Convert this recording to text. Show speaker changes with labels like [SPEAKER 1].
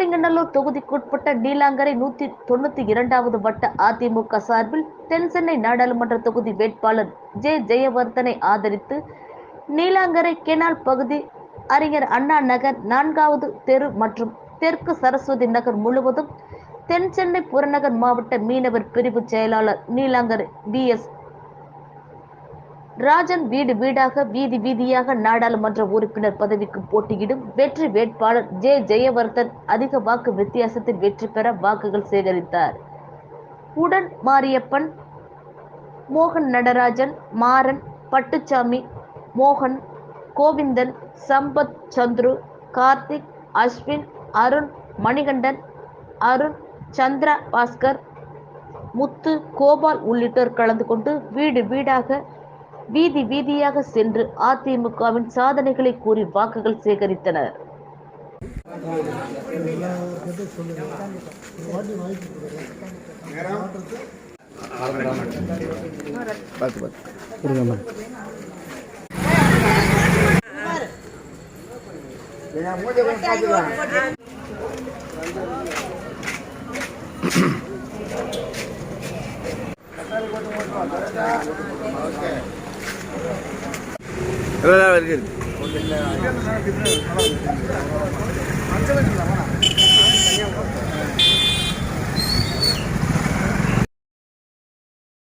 [SPEAKER 1] சோழிங்கநல்லூர் தொகுதிக்குட்பட்ட நீலாங்கரை நூத்தி தொண்ணூத்தி இரண்டாவது வட்ட அதிமுக சார்பில் தென்சென்னை நாடாளுமன்ற தொகுதி வேட்பாளர் ஜே ஜெயவர்தனை ஆதரித்து நீலாங்கரை கெனால் பகுதி அறிஞர் அண்ணா நகர் நான்காவது தெரு மற்றும் தெற்கு சரஸ்வதி நகர் முழுவதும் தென்சென்னை புறநகர் மாவட்ட மீனவர் பிரிவு செயலாளர் நீலாங்கரை பி எஸ் ராஜன் வீடு வீடாக வீதி வீதியாக நாடாளுமன்ற உறுப்பினர் பதவிக்கு போட்டியிடும் வெற்றி வேட்பாளர் ஜே ஜெயவர்தன் அதிக வாக்கு வித்தியாசத்தில் வெற்றி பெற வாக்குகள் சேகரித்தார். உடன் மாரியப்பன் மோகன் நடராஜன் மாறன் பட்டுச்சாமி மோகன் கோவிந்தன் சம்பத் சந்துரு கார்த்திக் அஸ்வின் அருண் மணிகண்டன் அருண் சந்திரா பாஸ்கர் முத்து கோபால் உள்ளிட்டோர் கலந்து கொண்டு வீடு வீடாக வீதி வீதியாக சென்று அதிமுகவின் சாதனைகளை கூறி வாக்குகள் சேகரித்தனர்
[SPEAKER 2] Okay. ഇവരെ വരരുത്